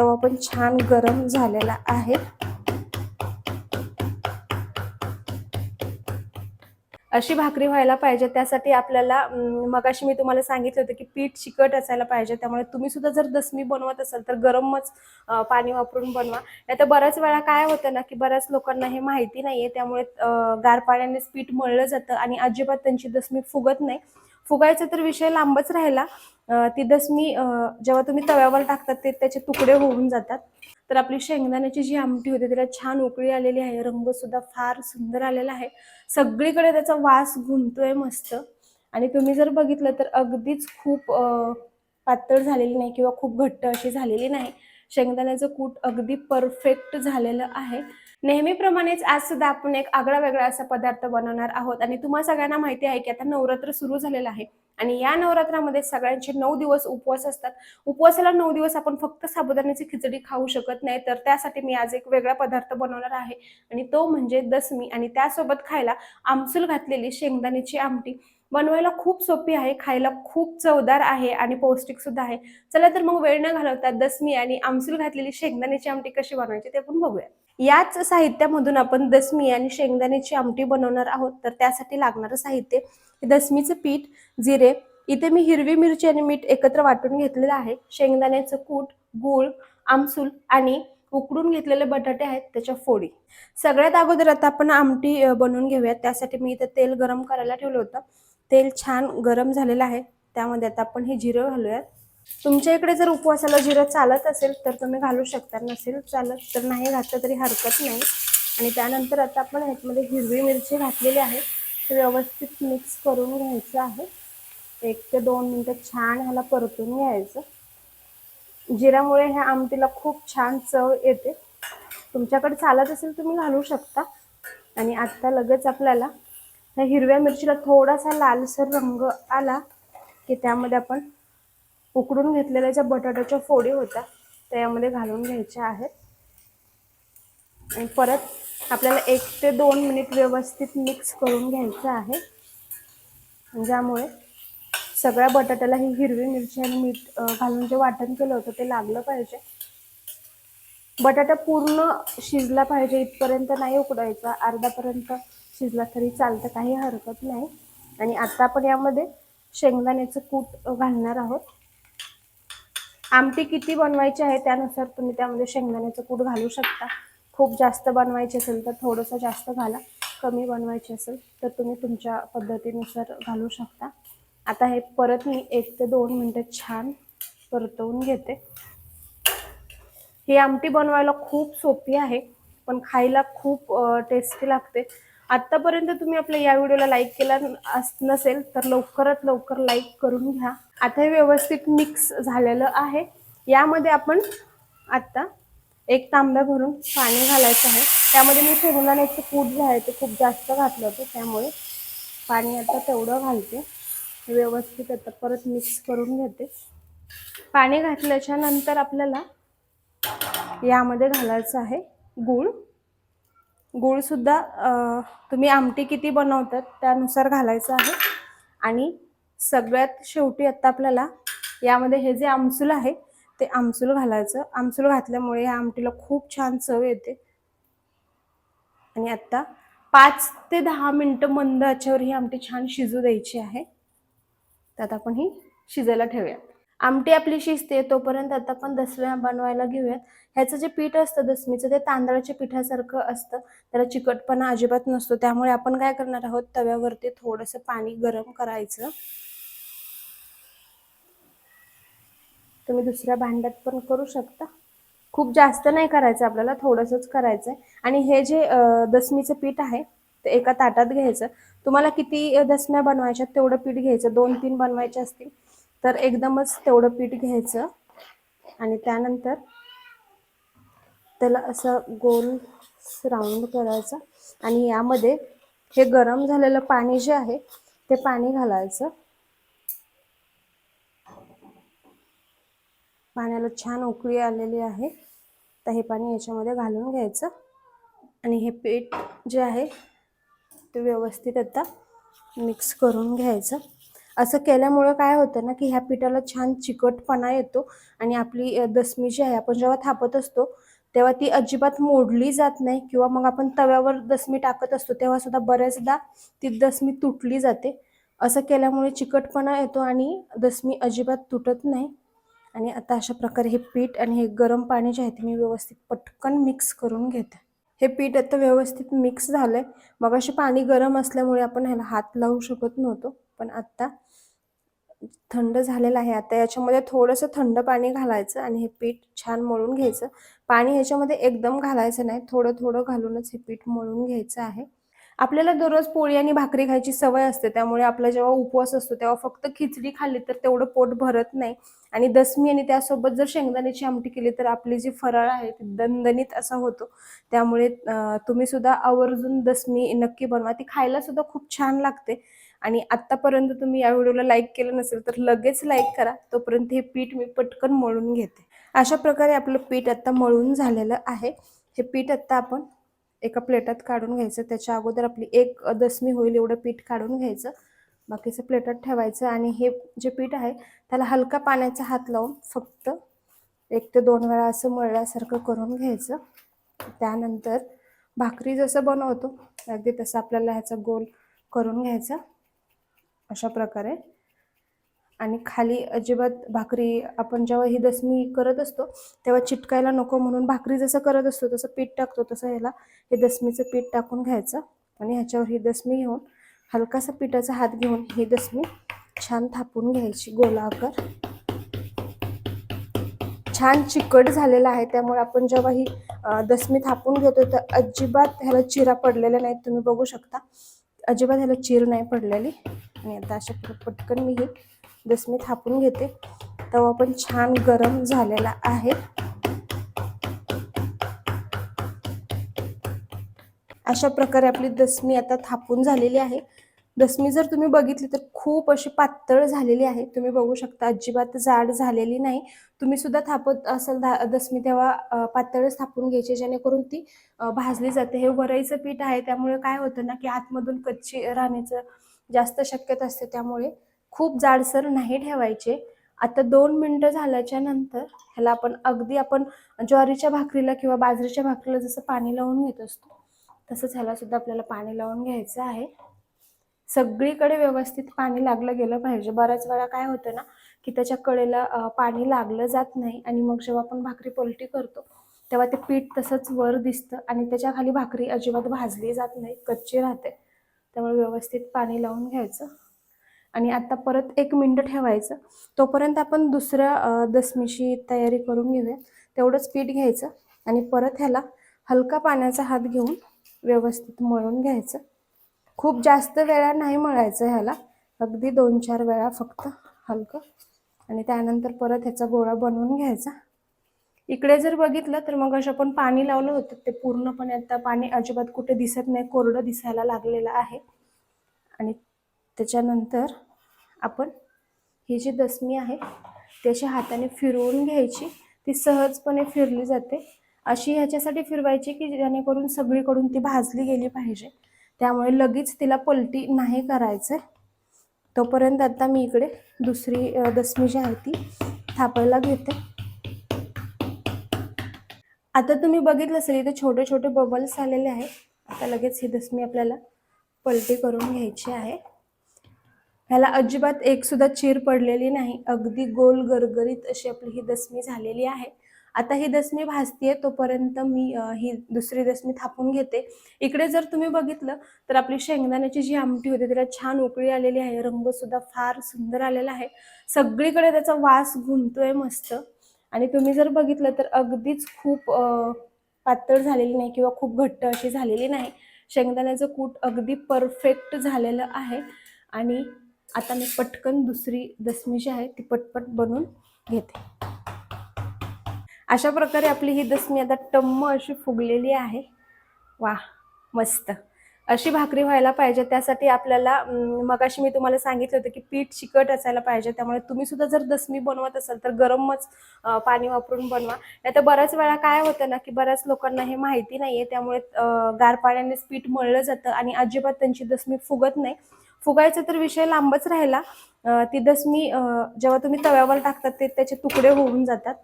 तवा पण छान गरम झालेला आहे. अशी भाकरी व्हायला पाहिजे त्यासाठी आपल्याला मगाशी मी तुम्हाला सांगितलं होतं की पीठ चिकट असायला पाहिजे त्यामुळे तुम्ही सुद्धा जर दसमी बनवत असाल तर गरमच पाणी वापरून बनवा. नाही तर बऱ्याच वेळा काय होतं ना की बऱ्याच लोकांना हे माहिती नाहीये त्यामुळे गार पाण्यानेच पीठ मळलं जातं आणि अजिबात त्यांची दसमी फुगत नाही. फुगायचा तर विषय लांबच राहिला. ती दसमी जेव्हा तुम्ही तव्यावर टाकतात ते त्याचे तुकडे होऊन जातात. तर आपली शेंगदाण्याची जी आमटी होती त्याला छान उकळी आलेली आहे. रंग सुद्धा फार सुंदर आलेला आहे. सगळीकडे त्याचा वास घुमतोय मस्त. आणि तुम्ही जर बघितलं तर अगदीच खूप पातळ झालेली नाही किंवा खूप घट्ट अशी झालेली नाही. शेंगदाण्याचं कूट अगदी परफेक्ट झालेलं आहे. नेहमीप्रमाणेच आज सुद्धा आपण एक आगळा वेगळा असा पदार्थ बनवणार आहोत आणि तुम्हा सगळ्यांना माहिती आहे की आता नवरात्र सुरू झालेलं आहे. आणि या नवरात्रामध्ये सगळ्यांचे नऊ दिवस उपवास असतात. उपवासाला नऊ दिवस आपण फक्त साबुदाण्याची खिचडी खाऊ शकत नाही तर त्यासाठी मी आज एक वेगळा पदार्थ बनवणार आहे. आणि तो म्हणजे दसमी. आणि त्यासोबत खायला आमसूल घातलेली शेंगदाण्याची आमटी. बनवायला खूप सोपी आहे खायला खूप चवदार आहे आणि पौष्टिक सुद्धा आहे. चला तर मग वेळ न घालवता दसमी आणि आमसूल घातलेली शेंगदाण्याची आमटी कशी बनवायची ते पण बघूया. याच साहित्यामधून आपण दसमी आणि शेंगदाण्याची आमटी बनवणार आहोत. तर त्यासाठी लागणारं साहित्य दसमीचं पीठ जिरे इथे मी हिरवी मिरची आणि मीठ एकत्र वाटून घेतलेलं आहे. शेंगदाण्याचं कूट गूळ आमसूल आणि उकडून घेतलेले बटाटे आहेत त्याच्या फोडी. सगळ्यात अगोदर आता आपण आमटी बनवून घेऊयात. त्यासाठी मी इथे तेल गरम करायला ठेवलं होतं. तेल छान गरम झालेलं आहे. त्यामध्ये आता आपण हे जिरं घालूयात. तुमच्या इकडे जर उपवासाला जिरं चालत असेल तर तुम्ही घालू शकता. नसेल चालत तर नाही घातलं तरी हरकत नाही. आणि त्यानंतर आता आपण ह्याच्यामध्ये हिरवी मिरची घातलेली आहे. ते व्यवस्थित मिक्स करून घ्यायचं आहे. एक ते दोन मिनटं छान ह्याला परतून घ्यायचं. जिऱ्यामुळे ह्या आमटीला खूप छान चव येते. तुमच्याकडे चालत असेल तुम्ही घालू शकता. आणि आत्ता लगेच आपल्याला ह्या हिरव्या मिरचीला थोडासा लालसर रंग आला की त्यामध्ये आपण उकडून घेतलेल्या ज्या बटाट्याच्या फोडी होत्या त्या यामध्ये घालून घ्यायच्या आहेत. आणि परत आपल्याला एक ते दोन मिनिट व्यवस्थित मिक्स करून घ्यायचं आहे. ज्यामुळे सगळ्या बटाट्याला ही हिरवी मिरची आणि मीठ घालून जे वाटण केलं होतं ते लागलं पाहिजे. बटाटा पूर्ण शिजला पाहिजे इथपर्यंत नाही उकडायचा. अर्धापर्यंत शिजला तरी चालतं काही हरकत नाही. आणि आता आपण यामध्ये शेंगदाण्याचं कूट घालणार आहोत. आमटी किती बनवायची आहे त्यानुसार तुम्ही त्यामध्ये शेंगदाण्याचं कूट घालू शकता. खूप जास्त बनवायची असेल तर थोडंसं जास्त घाला. कमी बनवायची असेल तर तुम्ही तुमच्या पद्धतीनुसार घालू शकता. आता हे परत मी एक ते दोन मिनटं छान परतवून घेते. ही आमटी बनवायला खूप सोपी आहे पण खायला खूप टेस्टी लागते. आत्तापर्यंत तुम्ही आपल्या या व्हिडिओला लाईक केला नसेल तर लवकरात लवकर लाईक करून घ्या. आता हे व्यवस्थित मिक्स झालेलं आहे. यामध्ये आपण आत्ता एक तांब्या भरून पाणी घालायचं आहे. त्यामध्ये मी शेंगदाण्याचं कूट जे आहे ते खूप जास्त घातलं होतं त्यामुळे पाणी आता तेवढं घालते. व्यवस्थित आता परत मिक्स करून घेते. पाणी घातल्याच्या नंतर आपल्याला यामध्ये घालायचं आहे गूळ. गूळसुद्धा तुम्ही आमटी किती बनवतात त्यानुसार घालायचं आहे. आणि सगळ्यात शेवटी आत्ता आपल्याला यामध्ये हे जे आमसूल आहे ते आमसूल घालायचं. आमसूल घातल्यामुळे या आमटीला खूप छान चव येते. आणि आत्ता पाच ते दहा मिनटं मंद याच्यावर ही आमटी छान शिजू द्यायची आहे. त्यात आपण ही शिजायला ठेवूया. आमटी आपली शिजते तोपर्यंत आता आपण दसव्या बनवायला घेऊयात. ह्याचं जे पीठ असतं दसमीचं ते तांदळाच्या पिठासारखं असतं. त्याला चिकटपणा अजिबात नसतो. त्यामुळे आपण काय करणार आहोत? तव्यावरती थोडंसं पाणी गरम करायचं. तुम्ही दुसऱ्या भांड्यात पण करू शकता. खूप जास्त नाही करायचं आपल्याला थोडंसंच करायचं आहे आणि हे जे दसमीचं पीठ आहे ते एका ताटात घ्यायचं. तुम्हाला किती दसम्या बनवायच्या तेवढं पीठ घ्यायचं. दोन तीन बनवायचे असतील. तर एकदमच तेवढं पीठ घ्यायचं. आणि त्यानंतर त्याला असं गोल राऊंड करायचं. आणि यामध्ये हे गरम झालेलं पाणी जे आहे ते पाणी घालायचं. पाण्याला छान उकळी आलेली आहे. तर हे पाणी याच्यामध्ये घालून घ्यायचं. आणि हे पीठ जे आहे ते व्यवस्थित आता मिक्स करून घ्यायचं. असं केल्यामुळं काय होतं ना की ह्या पिठाला छान चिकटपणा येतो आणि आपली दसमी जी आहे आपण जेव्हा थापत असतो तेव्हा ती अजिबात मोडली जात नाही किंवा मग आपण तव्यावर दसमी टाकत असतो तेव्हा सुद्धा बऱ्याचदा ती दसमी तुटली जाते. असं केल्यामुळे चिकटपणा येतो आणि दसमी अजिबात तुटत नाही. आणि आता अशा प्रकारे हे पीठ आणि हे गरम पाणी जे आहे ते मी व्यवस्थित पटकन मिक्स करून घेते. हे पीठ आता व्यवस्थित मिक्स झालं आहे मग अशी पाणी गरम असल्यामुळे आपण ह्याला हात लावू शकत नव्हतो. पण आत्ता थंड झालेलं आहे. आता याच्यामध्ये थोडंसं थंड पाणी घालायचं आणि हे पीठ छान मळून घ्यायचं. पाणी ह्याच्यामध्ये एकदम घालायचं नाही. थोडं थोडं घालूनच हे पीठ मळून घ्यायचं आहे. आपल्याला दररोज पोळी आणि भाकरी खायची सवय असते. त्यामुळे आपला जेव्हा उपवास असतो तेव्हा फक्त खिचडी खाल्ली तर तेवढं पोट भरत नाही. आणि दसमी आणि त्यासोबत जर शेंगदाण्याची आमटी केली तर आपली जी फराळ आहे ती दणदणीत असा होतो. त्यामुळे तुम्ही सुद्धा आवर्जून दसमी नक्की बनवा. ती खायला सुद्धा खूप छान लागते. आणि आतापर्यंत तुम्ही या व्हिडिओला लाईक केलं नसेल तर लगेच लाईक करा. तोपर्यंत हे पीठ मी पटकन मळून घेते. अशा प्रकारे आपलं पीठ आत्ता मळून झालेलं आहे. हे पीठ आत्ता आपण एका प्लेटात काढून घ्यायचं. त्याच्या अगोदर आपली एक दसमी होईल एवढं पीठ काढून घ्यायचं. बाकीचं प्लेटात ठेवायचं आणि हे जे पीठ आहे त्याला हलका पाण्याचा हात लावून फक्त एक ते दोन वेळा असं मळल्यासारखं करून घ्यायचं. त्यानंतर भाकरी जसं बनवतो अगदी तसं आपल्याला ह्याचा गोल करून घ्यायचा. अशा प्रकारे. आणि खाली अजिबात भाकरी आपण जेव्हा ही दसमी करत असतो तेव्हा चिटकायला नको म्हणून भाकरी जसं करत असतो तसं पीठ टाकतो तसं ह्याला हे दसमीचं पीठ टाकून घ्यायचं. आणि ह्याच्यावर ही दसमी घेऊन हलकासा पिठाचा हात घेऊन ही दसमी छान थापून घ्यायची गोलाकार. छान चिकट झालेला आहे त्यामुळे आपण जेव्हा ही दसमी थापून घेतो तर अजिबात ह्याला चिरा पडलेल्या नाहीत तुम्ही बघू शकता. अजिबात ह्याला चीर नाही पडलेली. आणि आता अशा पटकन मी ही दसमी थापून घेते. तवा पण छान गरम झालेला आहे. अशा प्रकारे आपली दसमी आता थापून झालेली आहे. दसमी जर तुम्ही बघितली तर खूप अशी पातळ झालेली आहे. तुम्ही बघू शकता अजिबात जाड झालेली नाही. तुम्ही सुद्धा थापत असाल दा- दसमी तेव्हा पातळच थापून घ्यायची जेणेकरून ती भाजली जाते. हे वरईचं पीठ आहे. त्यामुळे काय होतं ना की आतमधून कच्ची राहण्याचं जास्त शक्यता असते त्यामुळे खूप जाडसर नाही ठेवायचे. आता दोन मिनटं झाल्याच्यानंतर ह्याला आपण अगदी आपण ज्वारीच्या भाकरीला किंवा बाजरीच्या भाकरीला जसं पाणी लावून घेत असतो तसंच ह्याला सुद्धा आपल्याला पाणी लावून घ्यायचं आहे. सगळीकडे व्यवस्थित पाणी लागलं गेलं पाहिजे. बऱ्याच वेळा काय होतं ना की त्याच्या कडेला पाणी लागलं जात नाही आणि मग जेव्हा आपण भाकरी पलटी करतो तेव्हा ते पीठ तसंच वर दिसतं आणि त्याच्याखाली भाकरी अजिबात भाजली जात नाही कच्ची राहते. त्यामुळे व्यवस्थित पाणी लावून घ्यायचं. आणि आता परत एक मिनटं ठेवायचं. तोपर्यंत आपण दुसऱ्या अ, दसमीची तयारी करून घेऊया. तेवढंच पीठ घ्यायचं आणि परत ह्याला हलका पाण्याचा हात घेऊन व्यवस्थित मळून घ्यायचं. खूप जास्त वेळा नाही मळायचं ह्याला. अगदी दोन चार वेळा फक्त हलकं. आणि त्यानंतर परत ह्याचा गोळा बनवून घ्यायचा. इकडे जर बघितलं तर मग असं आपण पाणी लावलं होतं. ते पूर्णपणे आता पाणी अजिबात कुठे दिसत नाही कोरडं दिसायला लागलेलं आहे. आणि त्याच्यानंतर आपण ही जी दसमी आहे ती हाताने फिरवून घ्यायची. ती सहजपणे फिरली जाते. अशी ह्याच्यासाठी फिरवायची की जेणेकरून सगळीकडून ती भाजली गेली पाहिजे. त्यामुळे लगेच तिला पलटी नाही करायचं. तोपर्यंत आता मी इकडे दुसरी दसमी जी आहे ती थापायला घेते. आता तुम्ही बघितलं असेल इथे छोटे छोटे बबल्स आलेले आहेत. आता लगेच ही दसमी आपल्याला पलटी करून घ्यायची आहे. ह्याला अजिबात एक सुद्धा चीर पडलेली नाही. अगदी गोल गरगरीत अशी आपली ही दसमी झालेली आहे. आता ही दसमी भासतीये तोपर्यंत मी ही दुसरी दसमी थापून घेते. इकडे जर तुम्ही बघितलं तर आपली शेंगदाण्याची जी आमटी होती त्याला छान उकळी आलेली आहे. रंग सुद्धा फार सुंदर आलेला आहे. सगळीकडे त्याचा वास घुमतोय मस्त. आणि तुम्ही जर बघितलं तर अगदीच खूप पातळ झालेली नाही किंवा खूप घट्ट अशी झालेली नाही. शेंगदाण्याचं कूट अगदी परफेक्ट झालेलं आहे. आणि आता मी पटकन दुसरी दसमी जी आहे ती पटपट बनवून घेते. अशा प्रकारे आपली ही दसमी आता टम्म अशी फुगलेली आहे. वा मस्त. अशी भाकरी व्हायला पाहिजे. त्यासाठी आपल्याला मगाशी मी तुम्हाला सांगितलं होतं की पीठ चिकट असायला पाहिजे. त्यामुळे तुम्ही सुद्धा जर दसमी बनवत असाल तर गरमच पाणी वापरून बनवा. नाही तर बऱ्याच वेळा काय होतं ना की बऱ्याच लोकांना हे माहिती नाहीये. त्यामुळे गार पाण्यानेच पीठ मळलं जातं आणि अजिबात त्यांची दसमी फुगत नाही. फुगायचा तर विषय लांबच राहिला. ती दसमी जेव्हा तुम्ही तव्यावर टाकतात ते त्याचे तुकडे होऊन जातात.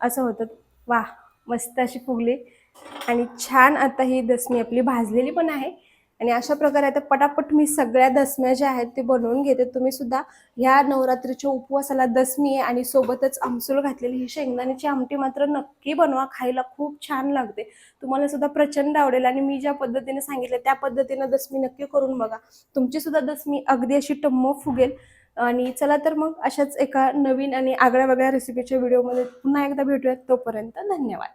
असं होतं. वा मस्त अशी फुगली. आणि छान आता ही दसमी आपली भाजलेली पण आहे. आणि अशा प्रकारे आता पटापट मी सगळ्या दसम्या ज्या आहेत ते बनवून घेते. तुम्ही सुद्धा ह्या नवरात्रीच्या उपवासाला दसमी आहे आणि सोबतच आमसूल घातलेली ही शेंगदाण्याची आमटी मात्र नक्की बनवा. खायला खूप छान लागते. तुम्हाला सुद्धा प्रचंड आवडेल आणि मी ज्या पद्धतीने सांगितलं त्या पद्धतीनं दसमी नक्की करून बघा. तुमची सुद्धा दसमी अगदी अशी टम्म फुगेल. आणि चला तर मग अशाच एका नवीन आणि आगळ्या वेगळ्या रेसिपीच्या व्हिडिओमध्ये पुन्हा एकदा भेटूयात. तोपर्यंत धन्यवाद.